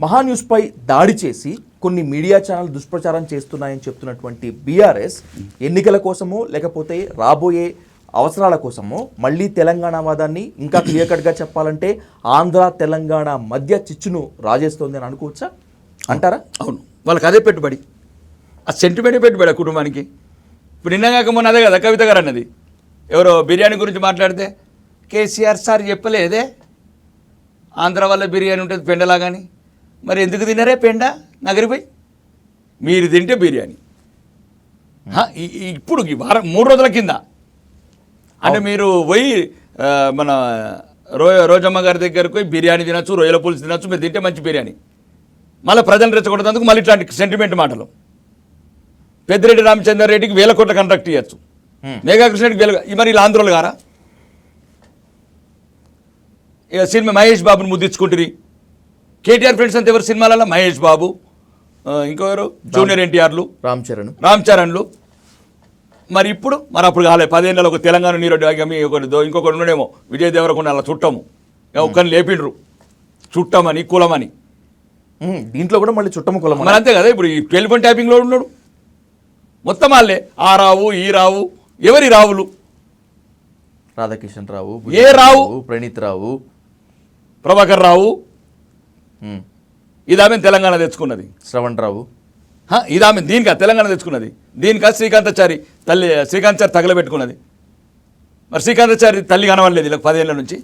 మహాన్యూస్పై దాడి చేసి కొన్ని మీడియా ఛానల్ దుష్ప్రచారం చేస్తున్నాయని చెప్తున్నటువంటి బీఆర్ఎస్ ఎన్నికల కోసమో లేకపోతే రాబోయే అవసరాల కోసమో మళ్ళీ తెలంగాణ వాదాన్ని ఇంకా క్లియర్ కట్గా చెప్పాలంటే ఆంధ్ర తెలంగాణ మధ్య చిచ్చును రాజేస్తోంది అని అనుకోవచ్చా? అంటారా? అవును. వాళ్ళకి అదే పెట్టుబడి. ఆ సెంటిమెంట్ పెట్టుబడి ఆ కుటుంబానికి. ఇప్పుడు నిన్నగాక మొన్న అదే కదా కవిత గారు అన్నది. ఎవరో బిర్యానీ గురించి మాట్లాడితే కేసీఆర్ సార్ చెప్పలేదే. ఆంధ్ర వల్ల బిర్యానీ ఉంటుంది పెండలాగాని. మరి ఎందుకు తినరే పెండ? నగరిపోయి మీరు తింటే బిర్యానీ. ఇప్పుడు ఈ వారం మూడు రోజుల కింద. అంటే మీరు పోయి మన రో రోజమ్మ గారి దగ్గరకు పోయి బిర్యానీ తినచ్చు రొయ్యల పులుసు తినచ్చు మీరు తింటే మంచి బిర్యానీ. మళ్ళీ ప్రజలు రెచ్చగొట్టేందుకు మళ్ళీ ఇట్లాంటి సెంటిమెంట్ మాటలు. పెద్దిరెడ్డి రామచంద్ర రెడ్డికి వేల కోట్ల కాంట్రాక్ట్ ఇవ్వచ్చు. మేఘా కృష్ణరెడ్డికి వేల మరి ఇలా ఆంధ్రోలు గారా ఇక సినిమా మహేష్ బాబుని ముద్దించుకుంటుంది కేటీఆర్ ఫ్రెండ్స్ అంతా ఎవరు సినిమాలలో? మహేష్ బాబు ఇంకెవరు జూనియర్ ఎన్టీఆర్లు. రామ్ చరణ్. రామ్ చరణ్లు. మరి ఇప్పుడు? మరి అప్పుడు కాలే. పదేళ్ళలో ఒక తెలంగాణ నీరు మీ ఒకటి ఇంకొకటి ఉండేమో విజయ్ దేవరకొండ అలా చుట్టము. ఒక్కరిని లేపిండ్రు. చుట్టమని కులమని. దీంట్లో కూడా మళ్ళీ చుట్టము కులం మరి అంతే కదా ఇప్పుడు ఈ టెలిఫోన్ ట్యాపింగ్లో ఉన్నాడు. మొత్తం వాళ్ళే. ఆ రావు ఈ రావు ఎవరి రావులు? రాధాకిషన్ రావు ఏ రావు? ప్రణీత్ రావు. ప్రభాకర్ రావు. ఇది ఆమె తెలంగాణ తెచ్చుకున్నది. శ్రవణ్ రావు హ, ఇది ఆమె దీనికా? తెలంగాణ తెచ్చుకున్నది. దీనికా? శ్రీకాంతాచారి తల్లి శ్రీకాంతాచారి తగలబెట్టుకున్నది. మరి శ్రీకాంతాచారి తల్లి కనవలేదు ఇలా పదేళ్ళ నుంచి.